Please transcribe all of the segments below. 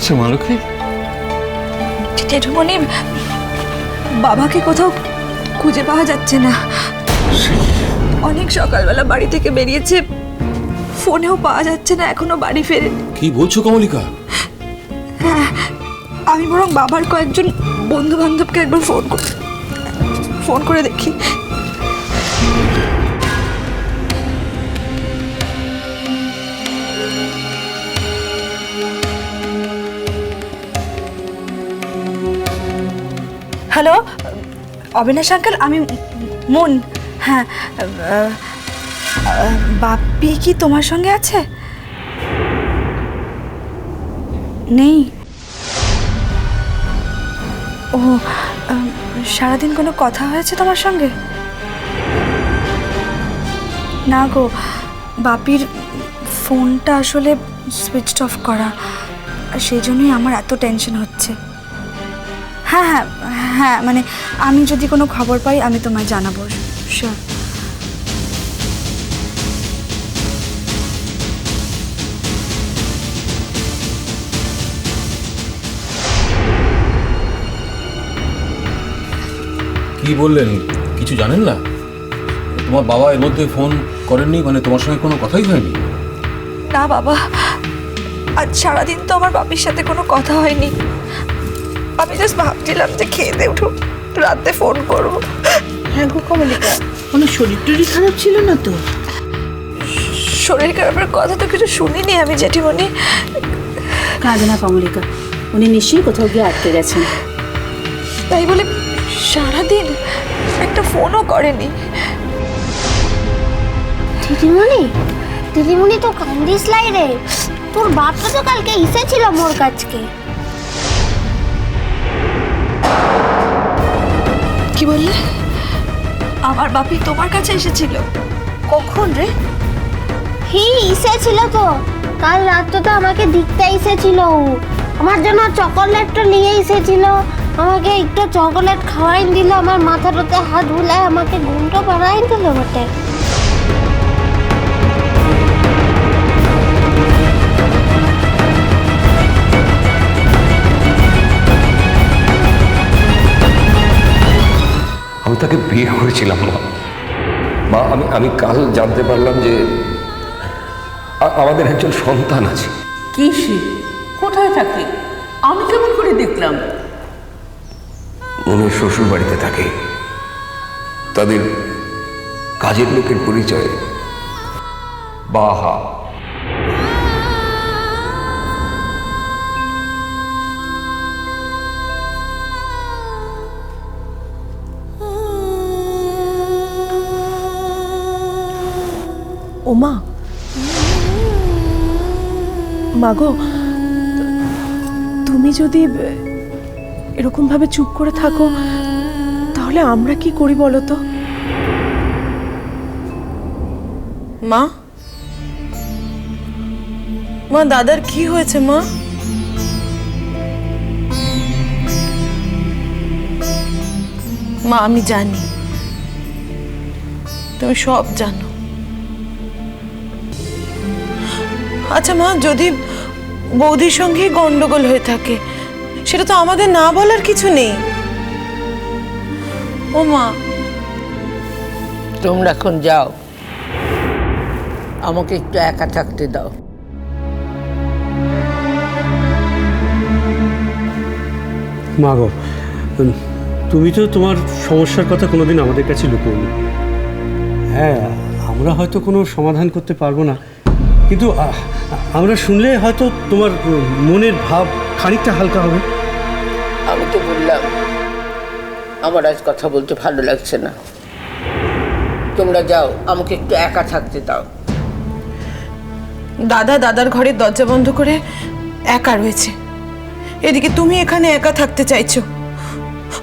হয়েছে মালকী? জেঠুমণি বাবাকে কোথাও খুঁজে পাওয়া যাচ্ছে না। অনেক সকালবেলা বাড়ি থেকে বেরিয়েছে ফোনেও পাওয়া যাচ্ছে না এখনও বাড়ি ফেরে। কি বলছো কমলিকা? আমি বরং বাবার কয়েকজন বন্ধু বান্ধবকে একবার ফোন করে ফোন করে দেখি। হ্যালো, অবিনাশ আঙ্কেল, আমি মন হ্যাঁ বাপ্পি কি তোমার সঙ্গে আছে? নেই। ও সারাদিন কোনো কথা হয়েছে তোমার সঙ্গে? না গো বাপির ফোনটা আসলে সুইচ অফ করা, সেই জন্যই আমার এত টেনশন হচ্ছে। হ্যাঁ হ্যাঁ হ্যাঁ মানে আমি যদি কোনো খবর পাই আমি তোমায় জানাব। শিওর কি বললেন? কিছু জানেন না? তোমার বাবা এর মধ্যে ফোন করেননি মানে তোমার সঙ্গে কোনো কথাই হয়নি? না বাবা আজ সারাদিন তো আমার বাপির সাথে কোনো কথা হয়নি। আমি জাস্ট ভাবছিলাম যে খেয়ে দিয়ে উঠো রাতে ফোন করব। হ্যাঁ গো কমলিকা কোনো শরীর টরীর খারাপ ছিল না তো? শরীর খারাপের কথা তো কিছু শুনিনি আমি জেঠিমণি। কাঁদে না কমলিকা উনি নিশ্চয়ই কোথাও গিয়ে আটকে গেছেন। তাই বলে সারাদিন একটা ফোনও করেনি। দিদিমণি দিদিমণি তো কান্দিস লাই রে। তোর বাপটা তো কালকে এসেছিল মোর কাছকে। কি বললে? আমার বাপি তোমার কাছে এসেছিল। কখন রে? হি এসেছিল তো। কাল রাত্রে তো আমাকে দেখতে এসেছিল আমার জন্য চকোলেটটা নিয়ে এসেছিল। আমাকে একটু চকোলেট খাওয়াই দিল। আমার মাথাটাতে হাত বুলায় আমাকে ঘুমটা পাড়াই দিল বটে। তাকে বিয়ে করেছিলাম মা। মা আমি আমি কাল জানতে পারলাম যে আমাদের একজন সন্তান আছে। কি সে? কোথায় থাকে? আমি কেমন করে দেখলাম? মনের শ্বশুর বাড়িতে থাকে। তাদের কাজের লোকের পরিচয়। বাহা। ওমা। মাগো, তুমি যদি এরকম ভাবে চুপ করে থাকো, তাহলে আমরা কি করি বলো তো? মা? মা, দাদার কি হয়েছে, মা? মা, আমি জানি। তুমি সব জানো। আচ্ছা মা যদি বৌদির সঙ্গে গন্ডগোল হয়ে থাকে সেটা তো আমাদের না বলার কিছু নেই। ও মা। তোমরা এখন যাও। আমাকে একটু একা থাকতে দাও। মা গো তুমি তো তোমার সমস্যার কথা কোনোদিন আমাদের কাছে লুকোনি হ্যাঁ আমরা হয়তো কোনো সমাধান করতে পারব না। কিন্তু আমরা শুনলে হয়তো তোমার মনের ভাব খানিকটা হালকা হবে। আমি তো বললাম আমার আজ কথা বলতে ভালো লাগছে না। তোমরা যাও আমাকে একটু একা থাকতে দাও। দাদা দাদার ঘরের দরজা বন্ধ করে একা রয়েছে। এদিকে তুমি এখানে একা থাকতে চাইছো।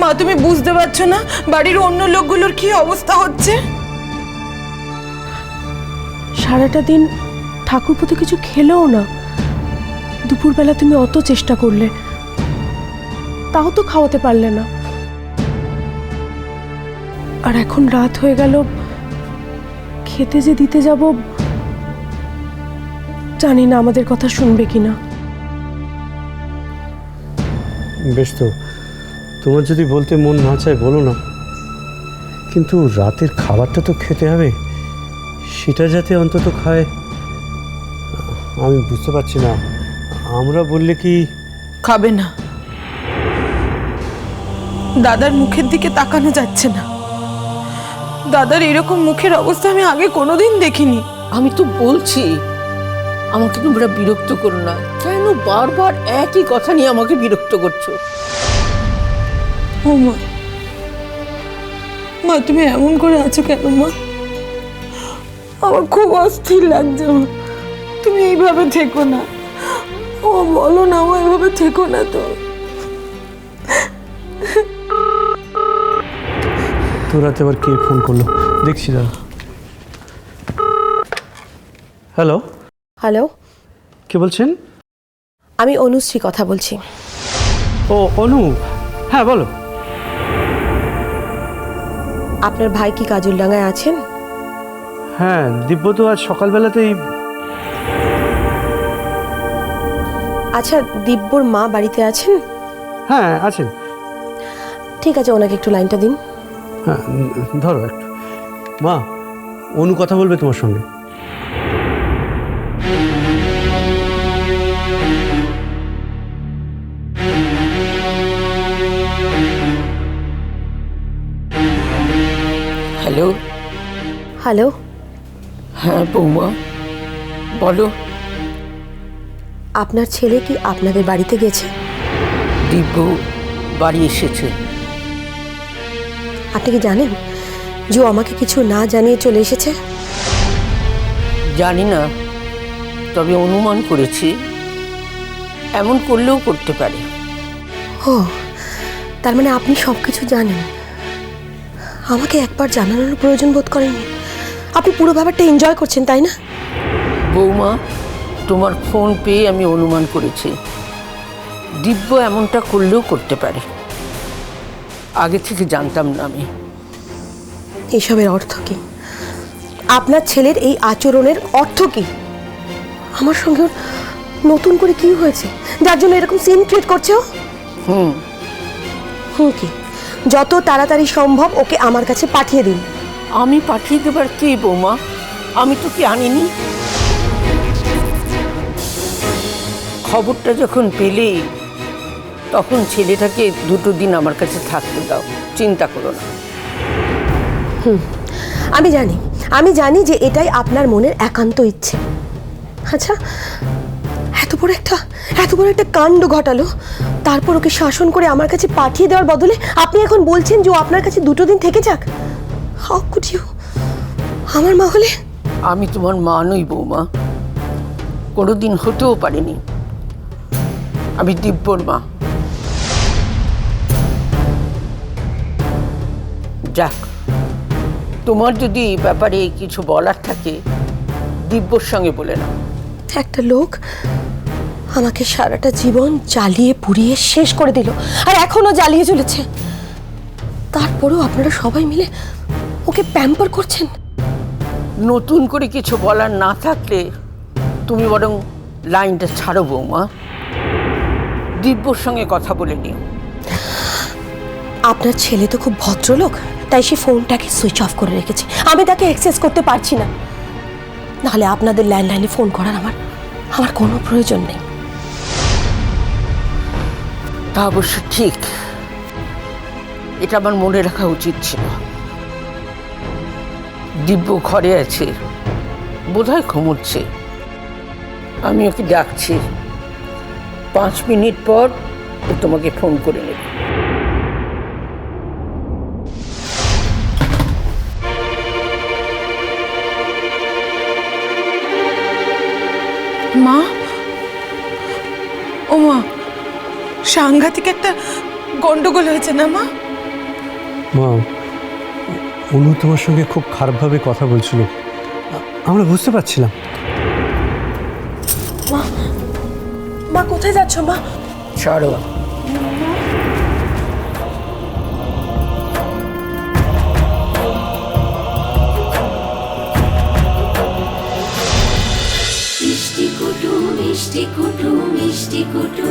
মা তুমি বুঝতে পারছ না বাড়ির অন্য লোকগুলোর কি অবস্থা হচ্ছে? সারাটা দিন ঠাকুরপো তো কিছু খেলেও না। দুপুরবেলা তুমি অত চেষ্টা করলে, তাও তো খাওয়াতে পারলে না। আর এখন রাত হয়ে গেল, খেতে যে দিতে যাব, জানি না আমাদের কথা শুনবে কিনা। বেশ তো, তোমার যদি বলতে মন না চায় বলো না। কিন্তু রাতের খাবারটা তো খেতে হবে, সেটা যাতে অন্তত খায়। আমি বুঝতে পারছি না। আমরা বললে কি? খাবে না। দাদার মুখের দিকে তাকানো যাচ্ছে না। দাদার এরকম মুখের অবস্থা আমি আগে কোনোদিন দেখিনি। আমি তো বলছি আমাকে তোমরা বিরক্ত করো না। কেন বারবার একই কথা নিয়ে আমাকে বিরক্ত করছ? ও মা মা তুমি এমন করে আছো কেন মা? আমার খুব অস্থির লাগছে মা। তুমি এইভাবে থেকো না। ও বলো না ও এইভাবে থেকো না তো। তো রাতে আবার কে ফোন করল? দেখছি দাদা হ্যালো? হ্যালো? কে বলছেন? আমি অনুশ্রী কথা বলছি। ও অনু। হ্যাঁ বলো। আপনার ভাই কি কাজলডাঙ্গায় আছেন? হ্যাঁ দিব্য তো আজ সকালবেলাতেই আচ্ছা দিব্যর মা বাড়িতে আছেন? হ্যাঁ আছেন। ঠিক আছে ওনাকে একটু লাইনটা দিন। হ্যাঁ ধরো একটু। মা অনু কথা বলবে তোমার সঙ্গে। হ্যালো। হ্যালো। হ্যাঁ বৌমা। বলো। আপনার ছেলে কি আপনাদের বাড়িতে গেছে? দিব্য বাড়ি এসেছে। আপনি কি জানেন? যে ও আমাকে কিছু না জানিয়ে চলে এসেছে? জানি না তবে অনুমান করেছি এমন করলেও করতে পারে। ও তার মানে আপনি সব কিছু জানেন। আমাকে একবার জানানোর প্রয়োজন বোধ করেননি। আপনি পুরো ব্যাপারটা এনজয় করছেন তাই না? বৌমা তোমার ফোন পেয়ে আমি অনুমান করেছি। দিব্য এমনটা করলেও করতে পারে। আগে থেকে জানতাম না আমি। এসবের অর্থ কি? আপনার ছেলের এই আচরণের অর্থ কি? আমার সঙ্গে ওর নতুন করে কি হয়েছে? যার জন্য এরকম সিন ক্রিয়েট করছে ও? হুম। হুম কি? যত তাড়াতাড়ি সম্ভব ওকে আমার কাছে পাঠিয়ে দিন। আমি পাঠিয়ে দেবার কে বৌমা? আমি তো কি আনিনি? খবরটা যখন পেলে তখন ছেলেটাকে দুটো দিন আমার কাছে থাকতে দাও চিন্তা করো না। আমি জানি আমি জানি যে এটাই আপনার মনের একান্ত ইচ্ছে। আচ্ছা এত বড় একটা এত বড় একটা কাণ্ড ঘটালো তারপর ওকে শাসন করে আমার কাছে পাঠিয়ে দেওয়ার বদলে আপনি এখন বলছেন যে ও আপনার কাছে দুটো দিন থেকে যাক? হাউ কুড ইউ আমার মা হলে? আমি তোমার মা নই বৌমা। কোনোদিন হতেও পারিনি। আমি দিব্যর মা। যাক তোমার যদি এই ব্যাপারে কিছু বলার থাকে দিব্যর সঙ্গে বলে নাও। একটা লোক আমাকে সারাটা জীবন জ্বালিয়ে পুড়িয়ে শেষ করে দিল আর এখনও জ্বালিয়ে চলেছে তারপরেও আপনারা সবাই মিলে ওকে প্যাম্পার করছেন। নতুন করে কিছু বলার না থাকলে তুমি বরং লাইনটা ছাড়ো বৌমা। দিব্যর সঙ্গে কথা বলে নিও। আপনার ছেলে তো খুব ভদ্রলোক তাই সে ফোনটাকে সুইচ অফ করে রেখেছে। আমি তাকে অ্যাক্সেস করতে পারছি না। নাহলে আপনাদের ল্যান্ডলাইনে ফোন করার আমার আমার কোনো প্রয়োজন নেই। তা অবশ্য ঠিক। এটা আমার মনে রাখা উচিত ছিল। দিব্য ঘরে আছে। বোধহয় ঘুমোচ্ছে। আমি ওকে ডাকছি। পাঁচ মিনিট পর ও তোমাকে ফোন করে নেবে। মা? ও মা সাংঘাতিক একটা গন্ডগোল হয়েছে না মা? মা অনু তোমার সঙ্গে খুব খারাপভাবে কথা বলছিল। আমরা বুঝতে পারছিলাম। মা কোথায় যাচ্ছ মা? ছাড়ো। মিষ্টি কুটু মিষ্টি কুটু মিষ্টি কুটু